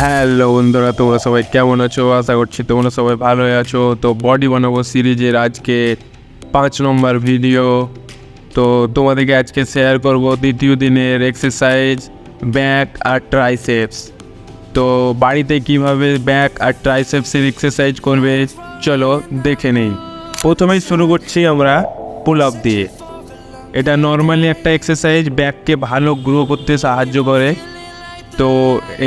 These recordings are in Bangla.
হ্যালো বন্ধুরা, তোমরা সবাই কেমন আছো? আশা করছি তোমরা সবাই ভালোই আছো। তো বডি বানাবো সিরিজের আজকে পাঁচ নম্বর ভিডিও তো তোমাদেরকে আজকে শেয়ার করব দ্বিতীয় দিনের এক্সারসাইজ ব্যাক আর ট্রাইসেপস তো বাড়িতে কীভাবে ব্যাক আর ট্রাইসেপসের এক্সারসাইজ করবে, চলো দেখে নেই। প্রথমেই শুরু করছি আমরা পুল আপ দিয়ে। এটা নর্মালি একটা এক্সারসাইজ ব্যাককে ভালো গ্রো করতে সাহায্য করে। তো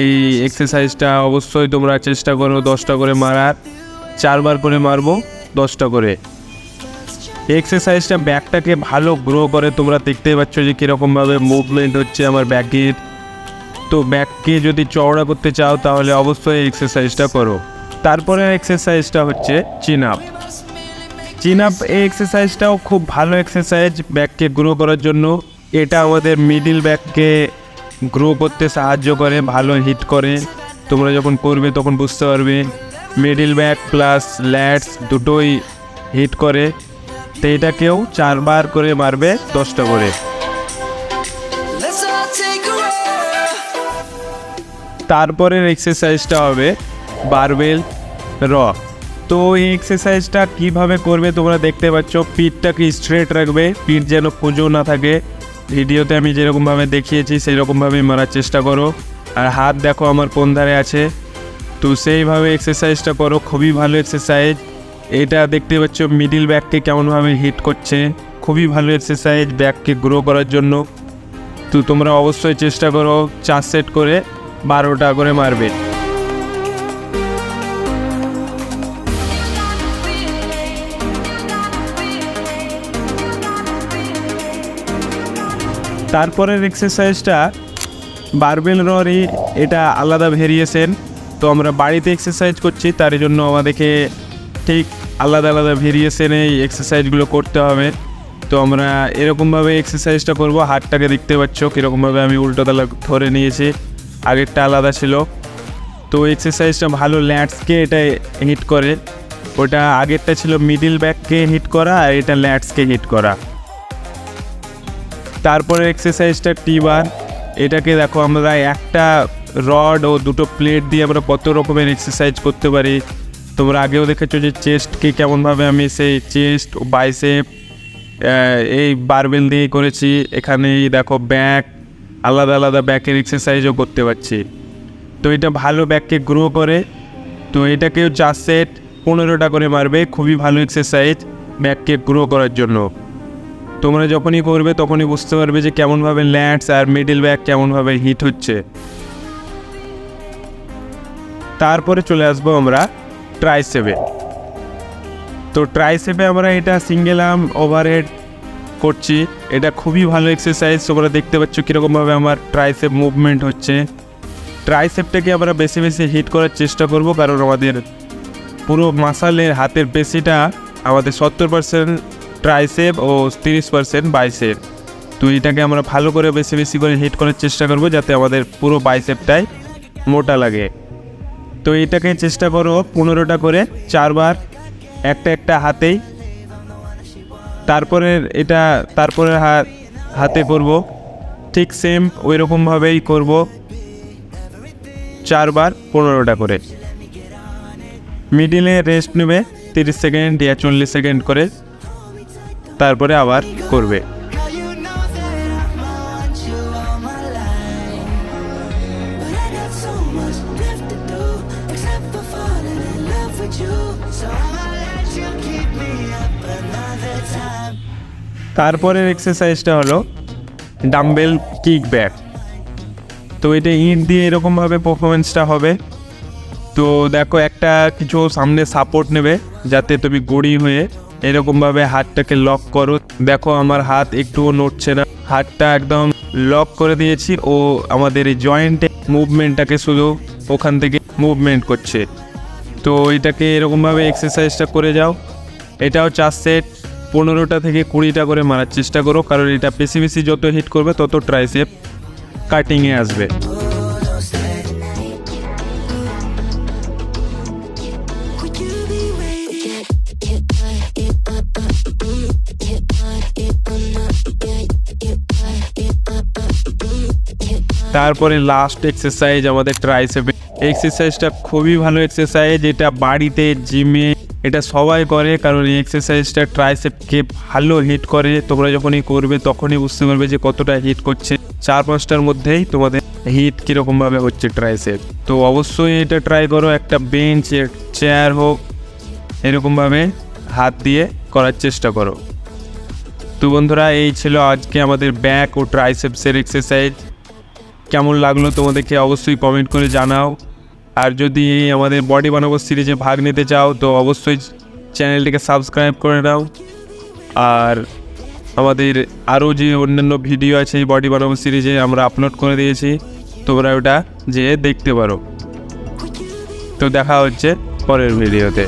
এই এক্সারসাইজটা অবশ্যই তোমরা চেষ্টা করো দশটা করে মারার। চারবার করে মারবো, দশটা করে। এক্সারসাইজটা ব্যাকটাকে ভালো গ্রো করে তোমরা দেখতেই পাচ্ছ যে কীরকমভাবে মুভমেন্ট হচ্ছে আমার ব্যাকের তো ব্যাককে যদি চওড়া করতে চাও তাহলে অবশ্যই এক্সারসাইজটা করো। তারপরে এক্সারসাইজটা হচ্ছে চিন আপ চিন আপ এই এক্সারসাইজটাও খুব ভালো এক্সারসাইজ ব্যাককে গ্রো করার জন্য। এটা আমাদের মিডিল ব্যাককে গ্রো করতে সাহায্য করে, ভালো হিট করে। তোমরা যখন করবে তখন বুঝতে পারবে। মিডিল ব্যাক প্লাস ল্যাটস দুটোই হিট করে। তো এটাকেও চারবার করে মারবে, দশটা করে. তারপরের এক্সারসাইজটা হবে বারবেল র তো এই এক্সারসাইজটা কীভাবে করবে তোমরা দেখতে পাচ্ছ। পিঠটাকে স্ট্রেট রাখবে, পিঠ যেন পুজো না থাকে। ভিডিওতে আমি যেরকমভাবে দেখিয়েছি সেই রকমভাবেই মারার চেষ্টা করো। আর হাত দেখো আমার কোন ধারে আছে। তো সেইভাবে এক্সারসাইজটা করো, খুবই ভালো এক্সারসাইজ এটা দেখতে পাচ্ছ মিডিল ব্যাককে কেমনভাবে হিট করছে। খুবই ভালো এক্সারসাইজ ব্যাককে গ্রো করার জন্য। তো তোমরা অবশ্যই চেষ্টা করো, চার সেট করে বারোটা করে মারবে। তারপরের এক্সারসাইজটা বারবেল ররি এটা আলাদা ভেরিয়েশন তো আমরা বাড়িতে এক্সারসাইজ করছি, তার জন্য আমাদেরকে ঠিক আলাদা আলাদা ভেরিয়েশনে এই এক্সারসাইজগুলো করতে হবে। তো আমরা এরকমভাবে এক্সারসাইজটা করব, হাতটাকে দেখতে পাচ্ছ কীরকমভাবে আমি উল্টো তালা ধরে নিয়েছি, আগেরটা আলাদা ছিল। তো এক্সারসাইজটা ভালো ল্যাটসকে এটা হিট করে, ওটা আগেরটা ছিল মিডিল ব্যাককে হিট করা, আর এটা ল্যাটসকে হিট করা। তারপরে এক্সারসাইজটা টি বার এটাকে দেখো আমরা একটা রড ও দুটো প্লেট দিয়ে আমরা কত রকমের এক্সারসাইজ করতে পারি। তোমরা আগেও দেখেছ যে চেস্টকে কেমনভাবে আমি সেই চেস্ট ও বাইসেপ এই বারবেল দিয়ে করেছি। এখানেই দেখো ব্যাক আলাদা আলাদা ব্যাকের এক্সারসাইজও করতে পারছি। তো এটা ভালো ব্যাককে গ্রো করে। তো এটাকেও চার সেট পনেরোটা করে মারবে। খুবই ভালো এক্সারসাইজ ব্যাককে গ্রো করার জন্য। তোমরা যখনই করবে, তখনই বুঝতে পারবে যে কেমনভাবে ল্যান্ডস আর মিডিল ব্যাক কেমনভাবে হিট হচ্ছে। তারপরে চলে আসব আমরা ট্রাইসেপে। তো ট্রাইসেপে আমরা এটা সিঙ্গেল আর্ম ওভারহেড করছি। এটা খুবই ভালো এক্সারসাইজ তোমরা দেখতে পাচ্ছ কীরকমভাবে আমার ট্রাই ট্রাইসেপ মুভমেন্ট হচ্ছে। ট্রাই ট্রাইসেপটাকে আমরা বেশি বেশি হিট করার চেষ্টা করব, কারণ আমাদের পুরো মাসালের হাতের পেশিটা আমাদের সত্তর পার্সেন্ট ট্রাইসেপ ও তিরিশ পার্সেন্ট বাইসেপ তো এটাকে আমরা ভালো করে বেশি বেশি করে হিট করার চেষ্টা করব যাতে আমাদের পুরো বাইসেপটাই মোটা লাগে। তো এটাকে চেষ্টা করো পনেরোটা করে চারবার একটা একটা হাতেই। তারপরে এটা তারপরে হাত হাতে করব। ঠিক সেম ওই রকমভাবেই করব। চারবার পনেরোটা করে। মিডিলে রেস্ট নেবে তিরিশ সেকেন্ড ইয়া চল্লিশ সেকেন্ড করে। তারপরে আবার করবে। তারপরের এক্সারসাইজটা হলো ডাম্বেল কিক ব্যাক তো এটা ইট দিয়ে এরকমভাবে পারফরমেন্সটা হবে। তো দেখো একটা কিছু সামনে সাপোর্ট নেবে, যাতে তুমি গড়ি হয়ে এরকমভাবে হাতটাকে লক করো। দেখো আমার হাত একটুও নড়ছে না। হাতটা একদম লক করে দিয়েছি। ও আমাদের এই জয়েন্টে মুভমেন্টটাকে শুধু ওখান থেকে মুভমেন্ট করছে। তো এটাকে এরকমভাবে এক্সারসাইজটা করে যাও। এটাও চার সেট পনেরোটা থেকে কুড়িটা করে মারার চেষ্টা করো। কারণ এটা বেশি বেশি যত হিট করবে, তত ট্রাইসেপ কাটিংয়ে আসবে। তারপরে লাস্ট এক্সারসাইজ আমাদের ট্রাইসেপে এক্সারসাইজটা খুবই ভালো এক্সারসাইজ এটা বাড়িতে জিমে এটা সবাই করে, কারণ এই এক্সারসাইজটা ট্রাইসেপকে ভালো হিট করে। তোমরা যখনই করবে, তখনই বুঝতে পারবে যে কতটা হিট করছে। চার পাঁচটার মধ্যেই তোমাদের হিট কীরকমভাবে হচ্ছে ট্রাইসেপ তো অবশ্যই এটা ট্রাই করো, একটা বেঞ্চ চেয়ার হোক এরকমভাবে হাত দিয়ে করার চেষ্টা করো। তো বন্ধুরা, এই ছিল আজকে আমাদের ব্যাক ও ট্রাইসেপসের এক্সারসাইজ কেমন লাগল তোমাদেরকে অবশ্যই কমেন্ট করে জানাও। আর যদি আমাদের বডি বানাবো সিরিজে ভাগ নিতে চাও, তো অবশ্যই চ্যানেলটিকে সাবস্ক্রাইব করে নাও। আর আমাদের আরও যে অন্যান্য ভিডিও আছে এই বডি বানাবো সিরিজে আমরা আপলোড করে দিয়েছি, তোমরা ওটা যেয়ে দেখতে পারো। তো দেখা হচ্ছে পরের ভিডিওতে